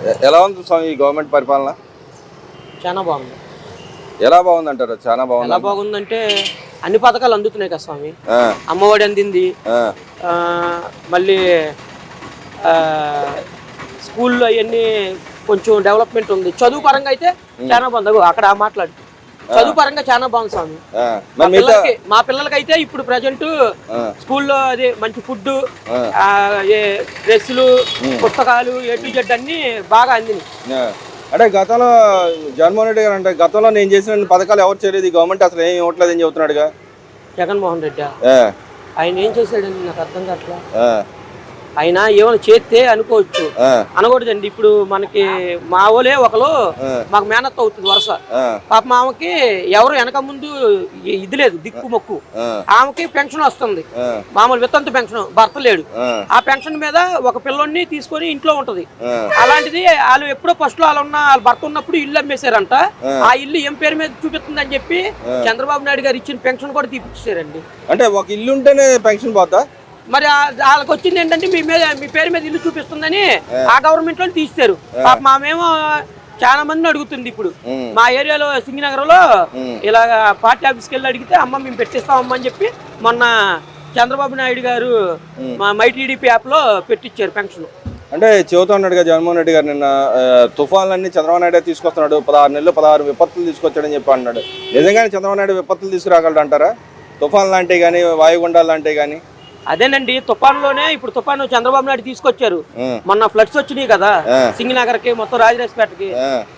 ఎలా ఉంది స్వామి ఈ గవర్నమెంట్ పరిపాలన? చాలా బాగుంది. ఎలా బాగుంది అంటారు చాలా బాగుంది ఎలా బాగుందంటే అన్ని పథకాలు అందుతున్నాయి కదా స్వామి. అమ్మఒడి అందింది. ఆ, ఆ, మళ్ళీ ఆ, స్కూల్లో అవన్నీ కొంచెం డెవలప్మెంట్ ఉంది. చదువు పరంగా అయితే చాలా బాగుంది. అగో అక్కడ మాట్లాడు. చదువు పరంగా చాలా బాగుంది స్వామి. మా పిల్లలకి పిల్లలకైతే ఇప్పుడు ప్రజెంట్ స్కూల్లో అది మంచి ఫుడ్ డ్రెస్సులు పుస్తకాలు ఏ టు జెడ్ అన్ని బాగా అందినాయి. ఆ. అంటే గతంలో జగన్మోహన్ రెడ్డి గారు అంటే గతంలో నేను చేసిన పథకాలు ఎవరు చేయలేదు గవర్నమెంట్ అసలు ఏం ఇవ్వట్లేదు అని చెబుతున్నాడుగా. జగన్మోహన్ రెడ్డి? ఆయన ఏం చేశాడండి? నాకు అర్థం కావట్లా. ఆ, ఆయన ఏమైనా చేస్తే అనుకోవచ్చు. అనకూడదండి. ఇప్పుడు మనకి మా ఓలే ఒకరు. మాకు మేనత్ అవుతుంది వరుస. పాప ఆమెకి ఎవరు వెనక ముందు ఇది లేదు దిక్కు మొక్కు. ఆమెకి పెన్షన్ వస్తుంది. మామూలు వితంతు పెన్షన్ భర్త లేడు. ఆ, పెన్షన్ మీద ఒక పిల్లోడిని తీసుకొని ఇంట్లో ఉంటది. అలాంటిది వాళ్ళు ఎప్పుడో ఫస్ట్లో వాళ్ళు ఉన్న వాళ్ళ భర్త ఉన్నప్పుడు ఇల్లు అమ్మేశారంట. ఆ. ఇల్లు ఏం పేరు మీద చూపిస్తుంది అని చెప్పి చంద్రబాబు నాయుడు గారు ఇచ్చిన పెన్షన్ కూడా తీపిచ్చారండి అంటే ఒక ఇల్లు ఉంటేనే పెన్షన్ పోతా మరి వాళ్ళకి వచ్చింది ఏంటంటే మీ మీద మీ పేరు మీద ఇల్లు చూపిస్తుందని ఆ. గవర్నమెంట్లో తీస్తారు. పాప మామేమో చాలా మందిని అడుగుతుంది ఇప్పుడు. మా ఏరియాలో సింగినగర్లో ఉమ్. ఇలా పార్టీ ఆఫీస్కి వెళ్ళి అడిగితే అమ్మ మేము పెట్టిస్తామమ్మా అని చెప్పి మొన్న చంద్రబాబు నాయుడు గారు మా మై టీడీపీ యాప్లో పెట్టించారు పెన్షన్. అంటే చెబుతా ఉన్నాడుగా జగన్మోహన్ రెడ్డి గారు నిన్న తుఫాన్లన్నీ చంద్రబాబు నాయుడు తీసుకొస్తున్నాడు. పదహారు నెలలు పదహారు విపత్తులు తీసుకొచ్చాడని చెప్పి అన్నాడు. నిజంగానే చంద్రబాబు నాయుడు విపత్తులు తీసుకురాగలడు అంటారా తుఫాన్ లాంటివి కానీ వాయుగుండాలు లాంటివి కానీ అదేనండి తుఫాన్లోనే ఇప్పుడు తుఫాను చంద్రబాబు నాయుడు తీసుకొచ్చారు. మొన్న ఫ్లడ్స్ వచ్చినాయి కదా ఆ. సింగినగర్కి మొత్తం రాజరాజపేటకి.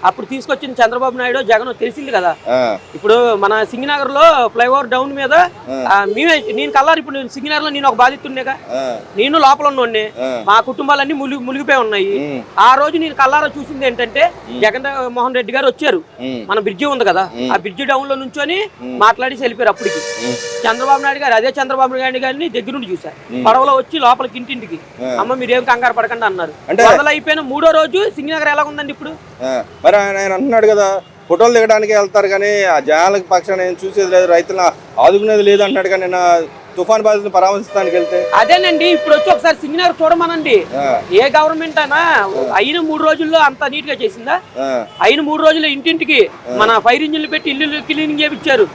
అప్పుడు తీసుకొచ్చిన చంద్రబాబు నాయుడు జగన్ తెలిసింది కదా. ఇప్పుడు మన సింగినగర్లో ఫ్లైఓవర్ డౌన్ మీద మేమే నేను కల్లారు ఇప్పుడు నేను సింగినగర్లో నేను ఒక బాధితుండేగా నేను లోపల ఉన్నోడిని. మా కుటుంబాలన్నీ మునిగి మునిగిపోయి ఉన్నాయి. ఆ రోజు నేను కల్లారా చూసింది ఏంటంటే జగన్ మోహన్ రెడ్డి గారు వచ్చారు. మన బ్రిడ్జి ఉంది కదా ఆ బ్రిడ్జి డౌన్లో నుంచొని మాట్లాడి వెళ్ళిపోయారు అప్పటికి. చంద్రబాబు నాయుడు గారు అదే చంద్రబాబు నాయుడు గారిని దగ్గర నుండి చూశారు పడవలో వచ్చి లోపలికి ఇంటింటికి. అమ్మ మీరేం కంగారు పడకండి అన్నారు. అంటే- వరదలు అయిపోయిన మూడో రోజు సింగినగర్ ఎలా ఉందండి ఇప్పుడు మరి ఆయన అంటున్నాడు కదా ఫోటోలు దిగడానికి వెళ్తారు కానీ ఆ జనాలకు పక్షాన చూసేది లేదు రైతులను ఆదుకునేది లేదు అంటున్నాడు కానీ నిన్న తుఫాన్ బాధితులను పరామర్శించడానికి వెళ్తే? అదేనండి ఇప్పుడు వచ్చి ఒకసారి సింగినగర్ చూడమనండి. ఏ గవర్నమెంట్ అయినా అయిన మూడు రోజుల్లో అంత నీట్గా చేసిందా అయిన మూడు రోజులు ఇంటింటికి మన ఫైర్ ఇంజిన్లు పెట్టి ఇల్లు క్లీనింగ్ చేయించారు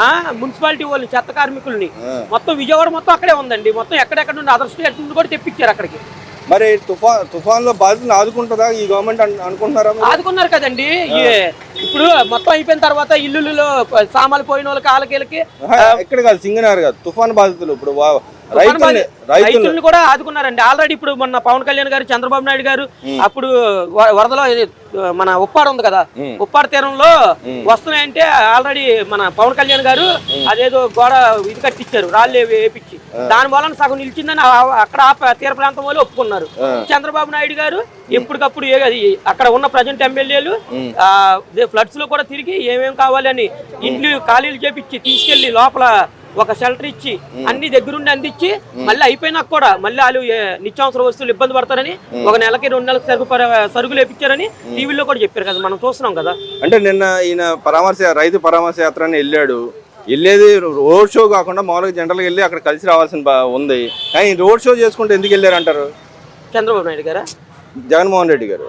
ఆ, మున్సిపాలిటీ వాళ్ళు చెత్త కార్మికుల్ని. మొత్తం విజయవాడ మొత్తం అక్కడే ఉందండి. మొత్తం ఎక్కడెక్కడ నుండి అదర్ స్టేట్ నుండి కూడా తెప్పించారు అక్కడికి. మరి తుఫాన్ తుఫాన్లో బాధితులను ఆదుకుంటుందా? ఈ గవర్నమెంట్ అను- అనుకుంటున్నారా? ఆదుకున్నారు కదండి. ఇప్పుడు మొత్తం అయిపోయిన తర్వాత ఇల్లులలో సామాన్లు పోయిన వాళ్ళకి ఆహా, ఇక్కడ కాదు సింగనార్ కాదు తుఫాన్ బాధితులు ఇప్పుడు రైతుల్ని రైతులు రైతులను కూడా ఆదుకున్నారండి. ఆల్రెడీ ఇప్పుడు మొన్న పవన్ కళ్యాణ్ గారు చంద్రబాబు నాయుడు గారు అప్పుడు వరదలో మన ఉప్పాడు ఉంది కదా ఉప్పాడు తీరంలో వస్తున్నాయంటే ఆల్రెడీ మన పవన్ కళ్యాణ్ గారు అదేదో గోడ ఇది కట్టించారు రాళ్ళు వేపించి. దాని వలన సగం నిలిచిందని అక్కడ తీర ప్రాంతం వాళ్ళు ఒప్పుకున్నారు. చంద్రబాబు నాయుడు గారు ఎప్పటికప్పుడు అక్కడ ఉన్న ప్రజెంట్ ఎమ్మెల్యేలు ఫ్లడ్స్లో కూడా తిరిగి ఏమేం కావాలి అని ఇండ్లు ఖాళీలు చేపించి తీసుకెళ్ళి లోపల ఒక షెల్టర్ ఇచ్చి అన్ని దగ్గరుండి అందించి మళ్ళీ అయిపోయినాక కూడా మళ్ళీ వాళ్ళు నిత్యావసర వస్తువులు ఇబ్బంది పడతారని ఒక నెలకి రెండు నెలలకు సరుకు సరుకులు వేపించారని టీవీలో కూడా చెప్పారు కదా మనం చూస్తున్నాం కదా. అంటే నిన్న ఈయన పరామర్శ రైతు పరామర్శ యాత్ర వెళ్ళాడు. వెళ్ళేది రోడ్ షో కాకుండా మామూలుగా జనరల్గా వెళ్ళి అక్కడ కలిసి రావాల్సిన ఉంది. కానీ రోడ్ షో చేసుకుంటే ఎందుకు వెళ్ళారు అంటారు చంద్రబాబు నాయుడు గారా? జగన్మోహన్ రెడ్డి గారు.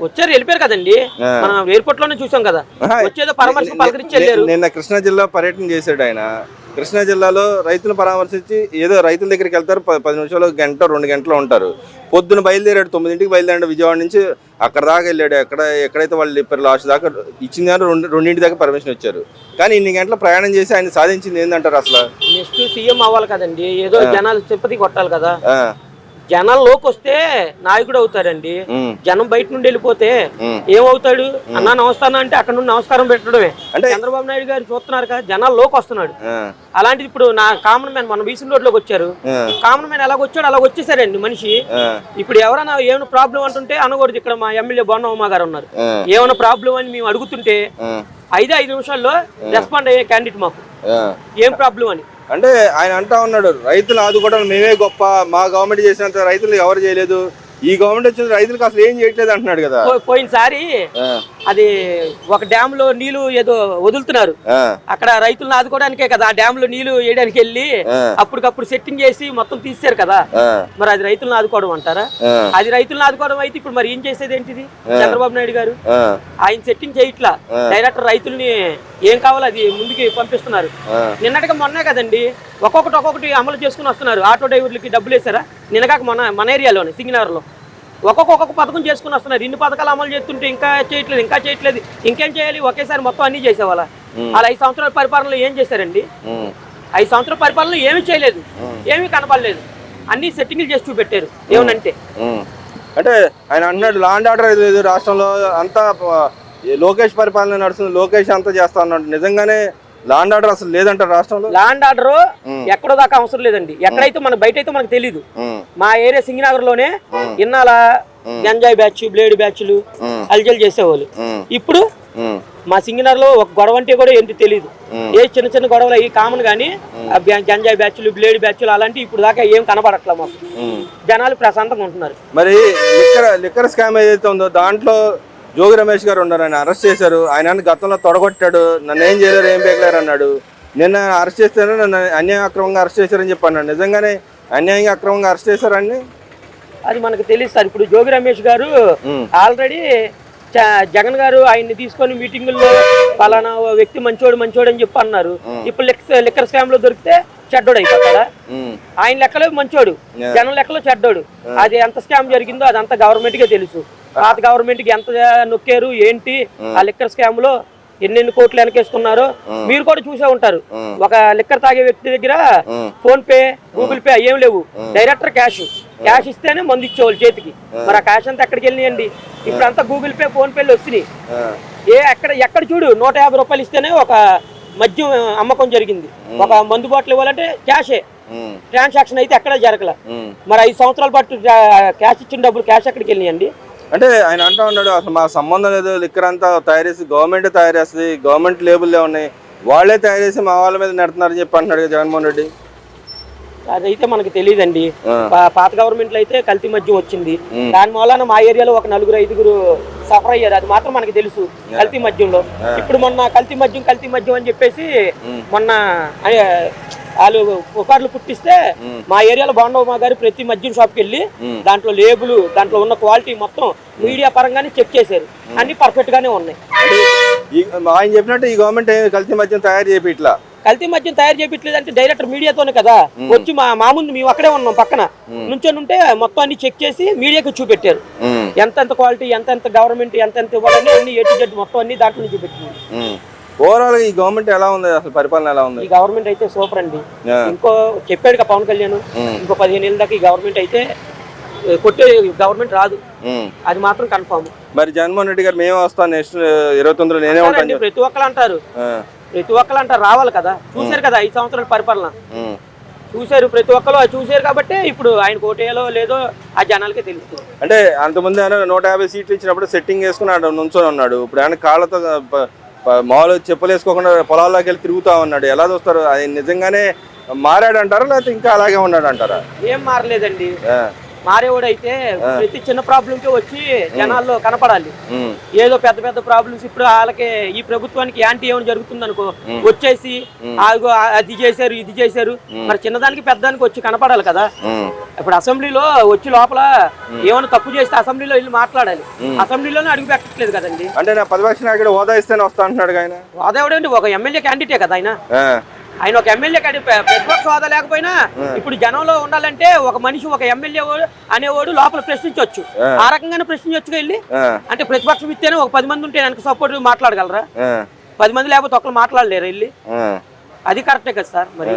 వచ్చారు వెళ్ళిపోయారు కదండి. మనం ఎయిర్పోర్ట్లోనే చూసాం కదా. వచ్చేదో పరామర్శ ని- పలకరించి ని- వెళ్ళారు నిన్న కృష్ణా జిల్లా పర్యటన చేశాడు ఆయన. కృష్ణా జిల్లాలో రైతులను పరామర్శించి ఏదో రైతుల దగ్గరికి వెళ్తారు పది నిమిషాలు గంట రెండు గంటలు ఉంటారు. పొద్దున బయలుదేరాడు తొమ్మిదింటికి బయలుదేరాడు విజయవాడ నుంచి. అక్కడ దాకా వెళ్ళాడు. ఎక్కడ ఎక్కడైతే వాళ్ళు చెప్పారు లాస్ట్ దాకా ఇచ్చింది కానీ రెండు రెండింటి దాకా పర్మిషన్ ఇచ్చారు. కానీ ఇన్ని గంటల ప్రయాణం చేసి ఆయన సాధించింది ఏంటంటారు అసలు? నెక్స్ట్ సీఎం అవ్వాలి కదండి. ఏదో జనాలు సింపతి కొట్టాలి కదా. జనాల్లోకి వస్తే నాయకుడు అవుతాడండి. ఉమ్, జనం బయట నుండి వెళ్ళిపోతే. ఏమవుతాడు? అన్నా నమస్కారం అంటే అక్కడ నుండి నమస్కారం పెట్టడమే. అంటే- చంద్రబాబు నాయుడు గారు చూస్తున్నారు కదా జనాల్లోకి వస్తున్నాడు. అలాంటిది ఇప్పుడు నా కామన్ మ్యాన్ మన బీసీ రోడ్లోకి వచ్చారు. కామన్ మ్యాన్ ఎలా వచ్చాడు అలా వచ్చేసారండి మనిషి. ఇప్పుడు ఎవరైనా ఏమైనా ప్రాబ్లం అంటుంటే అనకూడదు. ఇక్కడ మా ఎమ్మెల్యే బొన్న ఉమా గారు ఉన్నారు. ఏమైనా ప్రాబ్లం అని మేము అడుగుతుంటే ఐదే ఐదు నిమిషాల్లో రెస్పాండ్ అయ్యే క్యాండిడేట్ మాకు. ఏం ప్రాబ్లం అని? అంటే ఆయన అంటా ఉన్నాడు రైతులు ఆదుకోవడం మేమే గొప్ప మా గవర్నమెంట్ చేసినంత రైతులు ఎవరు చేయలేదు. ఈ గవర్నమెంట్ వచ్చిన రైతులకు అసలు ఏం చేయట్లేదు అంటున్నాడు కదా. పోయినసారి అది ఒక డ్యామ్లో నీళ్ళు ఏదో వదులుతున్నారు. అక్కడ రైతులను ఆదుకోవడానికే కదా ఆ డ్యామ్లో నీళ్ళు వేయడానికి వెళ్ళి. అప్పటికప్పుడు సెట్టింగ్ చేసి మొత్తం తీసారు కదా. మరి అది రైతులను ఆదుకోవడం అంటారా? అది రైతులను ఆదుకోవడం అయితే ఇప్పుడు మరి ఏం చేసేది ఏంటిది? చంద్రబాబు నాయుడు గారు ఆయన సెట్టింగ్ చేయట్లా. డైరెక్ట్ రైతుల్ని ఏం కావాలో అది ముందుకి పంపిస్తున్నారు. నిన్నటిగా మొన్నే కదండి ఒక్కొక్కటి ఒక్కొక్కటి అమలు చేసుకుని వస్తున్నారు. ఆటో డ్రైవర్లకి డబ్బులు వేసారా నిన్నగాక మన మన ఏరియాలోనే సింగనగర్లో. ఒక్కొక్క ఒక్కొక్క పథకం చేసుకుని వస్తున్నారు. ఇన్ని పథకాలు అమలు చేస్తుంటే ఇంకా చేయట్లేదు ఇంకా చేయట్లేదు. ఇంకేం చేయాలి? ఒకేసారి మొత్తం అన్ని చేసేవాళ్ళ. వాళ్ళ ఐదు సంవత్సరాల పరిపాలనలో ఏం చేశారండి? ఐదు సంవత్సరాల పరిపాలనలో ఏమీ చేయలేదు. ఏమీ కనపడలేదు. అన్ని సెట్టింగ్లు చేసి చూపెట్టారు. ఏమనంటే. అంటే ఆయన అన్నాడు లాండ్ ఆర్డర్ లేదు రాష్ట్రంలో అంతా లోకేష్ పరిపాలన నడుస్తుంది లోకేష్ అంతా చేస్తా అన్నాడు. నిజంగానే లాండ్ ఆర్డర్ అసలు లేదంట రాష్ట్రంలో? లాండ్ ఆర్డర్ ఎక్కడో దాకా అవసరం లేదండి. ఎక్కడైతే మన బయట అయితే మనకు తెలీదు. ఉమ్, మా ఏరియా సింగనగర్లోనే ఇన్నాళ్ళ గంజాయి బ్యాచ్ బ్లేడ్ బ్యాచ్లు అల్జల్ చేసేవాళ్ళు. ఇప్పుడు మా సింగనర్లో ఒక గొడవ అంటే కూడా ఏంటి తెలియదు. ఏ చిన్న చిన్న గొడవలు అవి కామన్ బ్యా- గంజాయి బ్యాచ్లు బ్లేడ్ బ్యాచ్లు అలాంటివి ఇప్పుడు దాకా ఏం కనబడట్లే మాకు. జనాలు ప్రశాంతంగా ఉంటున్నారు. మరి లిక్కర్ లిక్కర్ స్కామ్ ఏదైతే ఉందో దాంట్లో జోగి రమేష్ గారు ఉన్నారు ఆయన అరెస్ట్ చేశారు. ఆయన గతంలో తొడగొట్టాడు. నన్ను ఏం చేయలేరు ఏం పేకలేరు అన్నాడు. నిన్న అరెస్ట్ చేస్తేనే నన్ను అన్యాయ అక్రమంగా అరెస్ట్ చేశారని చెప్పి అన్నాడు. నిజంగానే అన్యాయంగా అక్రమంగా అరెస్ట్ చేశారని అది మనకు తెలియదు సార్. ఇప్పుడు జోగి రమేష్ గారు ఆల్రెడీ జగన్ గారు ఆయన్ని తీసుకొని మీటింగుల్లో పలానా వ్యక్తి మంచోడు మంచోడు అని చెప్పి అన్నారు. ఇప్పుడు లిక్కర్ లిక్కర్ స్కామ్లో దొరికితే చెడ్డోడు అయిపోతాడా? ఆయన లెక్కలో మంచోడు. జనం లెక్కలో చెడ్డోడు. అది ఎంత స్కామ్ జరిగిందో అదంతా గవర్నమెంట్ కే తెలుసు. పాత గవర్నమెంట్కి ఎంత నొక్కారు ఏంటి? ఆ లిక్కర్ స్కామ్లో ఎన్నెన్ని కోట్లు వెనకేసుకున్నారో మీరు కూడా చూసే ఉంటారు. ఒక లిక్కర్ తాగే వ్యక్తి దగ్గర ఫోన్ పే గూగుల్ పే ఏం లేవు. డైరెక్టర్ క్యాష్ క్యాష్ ఇస్తేనే మందు ఇచ్చేవాళ్ళు చేతికి. మరి ఆ క్యాష్ అంతా ఎక్కడికి వెళ్ళినాయండి? ఇప్పుడు అంతా గూగుల్ పే ఫోన్ పేలు వచ్చినాయి. ఏ ఎక్కడ ఎక్కడ చూడు నూట యాభై రూపాయలు ఇస్తేనే ఒక మద్యం అమ్మకం జరిగింది. ఒక మందు బాటిల్ ఇవ్వాలంటే క్యాషే ట్రాన్సాక్షన్ అయితే ఎక్కడ జరగల. మరి ఐదు సంవత్సరాల పాటు క్యాష్ ఇచ్చిన డబ్బులు క్యాష్ ఎక్కడికి వెళ్ళినాయండి? అంటే ఆయన అంటా ఉన్నాడు అసలు మా సంబంధం లేదు లిక్కర్ అంతా తయారు చేసి గవర్నమెంట్ తయారు చేస్తుంది గవర్నమెంట్ లేబుల్లే ఉన్నాయి. వాళ్ళే తయారు చేసి మా వాళ్ళ మీద నెడుతున్నారని చెప్పి అంటున్నాడు జగన్మోహన్ రెడ్డి. అదైతే మనకు తెలియదండి. పాత గవర్నమెంట్లో అయితే కల్తీ మద్యం వచ్చింది. దాని మూలాన మా ఏరియాలో ఒక నలుగురు ఐదుగురు సఫర్ అయ్యారు. అది మాత్రం మనకి తెలుసు కల్తీ మద్యంలో ఇప్పుడు మొన్న కల్తీ మద్యం కల్తీ మద్యం అని చెప్పేసి మొన్న వాళ్ళు పుకార్లు పుట్టిస్తే మా ఏరియాలో బాండవ గారు ప్రతి మద్యం షాప్కి వెళ్ళి దాంట్లో లేబుల్ దాంట్లో ఉన్న క్వాలిటీ మొత్తం మీడియా పరంగానే చెక్ చేశారు. అన్ని పర్ఫెక్ట్ గానే ఉన్నాయి. ఆయన చెప్పినట్టు ఈ గవర్నమెంట్ కల్తీ మద్యం తయారు చేపి ఇట్లా. కల్తీ మద్యం తయారు చేయట్లేదు అంటే డైరెక్టర్ మీడియాతోనే కదా. వచ్చి మా మా ముందు మేము అక్కడే ఉన్నాం పక్కన. నుంచొని ఉంటే మొత్తం అన్ని చెక్ చేసి మీడియాకి చూపెట్టారు. ఎంత ఎంత క్వాలిటీ ఎంత ఎంత గవర్నమెంట్ ఎంత ఎంత ఇవ్వాలని అన్ని ఏ టు జెడ్ మొత్తం అన్ని దాంట్లో చూపెట్టింది ఓవరాల్ ఈ గవర్నమెంట్ ఎలా ఉంది? అసలు పరిపాలన ఎలా ఉంది? ఈ గవర్నమెంట్ అయితే సూపర్ అండి. ఇంకో చెప్పాడు కదా పవన్ కళ్యాణ్. ఇంకో పదిహేను ఏళ్ళ దాకా ఈ గవర్నమెంట్ అయితే కొట్టే గవర్నమెంట్ రాదు. అది మాత్రం కన్ఫామ్ మరి జగన్మోహన్ రెడ్డి గారు మేమే వస్తాను నెక్స్ట్ ఇరవై తొమ్మిదిలో నేనే ఉంటాను. ప్రతి ఒక్కరు అంటారు. ప్రతి ఒక్కరు అంటారు రావాలి కదా. చూశారు కదా ఐదు సంవత్సరాల పరిపాలన. చూశారు ప్రతి ఒక్కరు అది చూశారు కాబట్టి ఇప్పుడు ఆయన కోటేయాలో లేదో ఆ జనాలకే తెలుస్తుంది. అంటే అంతమంది ఆయన నూట యాభై సీట్లు ఇచ్చినప్పుడు సెట్టింగ్ వేసుకుని ఆడ నుంచొని ఉన్నాడు. ఇప్పుడు ఆయన కాళ్ళతో మామూలు చెప్పులు వేసుకోకుండా పొలాల్లోకి వెళ్ళి తిరుగుతా ఉన్నాడు. ఎలా చూస్తారు? ఆయన నిజంగానే మారాడు అంటారా లేకపోతే ఇంకా అలాగే ఉన్నాడు అంటారా ఏం మారలేదండి. ఆ, మారేవాడు అయితే ప్రతి చిన్న ప్రాబ్లంకి వచ్చి జనాల్లో కనపడాలి. ఏదో పెద్ద పెద్ద ప్రాబ్లమ్స్ ఇప్పుడు వాళ్ళకి ఈ ప్రభుత్వానికి యాంటీ ఏమైనా జరుగుతుంది అనుకో వచ్చేసి అది చేశారు ఇది చేశారు. మరి చిన్నదానికి పెద్దదానికి వచ్చి కనపడాలి కదా. ఇప్పుడు అసెంబ్లీలో వచ్చి లోపల ఏమైనా తప్పు చేస్తే అసెంబ్లీలో వెళ్ళి మాట్లాడాలి. అసెంబ్లీలోనే అడుగు పెట్టట్లేదు కదండి. అంటే నా ప్రతిపక్ష నాయకుడు హోదా ఇస్తేనే వస్తా అంటున్నాడు ఆయన. వాదేవుడండి ఒక ఎమ్మెల్యే క్యాండిడేటే కదా ఆయన. ఆయన ఒక ఎమ్మెల్యే కాడి ప్రతిపక్ష హోదా లేకపోయినా ఇప్పుడు జనంలో ఉండాలంటే ఒక మనిషి ఒక ఎమ్మెల్యే అనేవాడు లోపల ప్రశ్నించవచ్చు ఆ. రకంగానే ప్రశ్నించవచ్చు వెళ్ళి. అంటే ప్రతిపక్షం ఇస్తేనే ఒక పది మంది ఉంటే వెనక సపోర్ట్ మాట్లాడగలరా? పది మంది లేకపోతే ఒకళ్ళు మాట్లాడలేరు వెళ్ళి? అది కరెక్టే కదా సార్ మరి.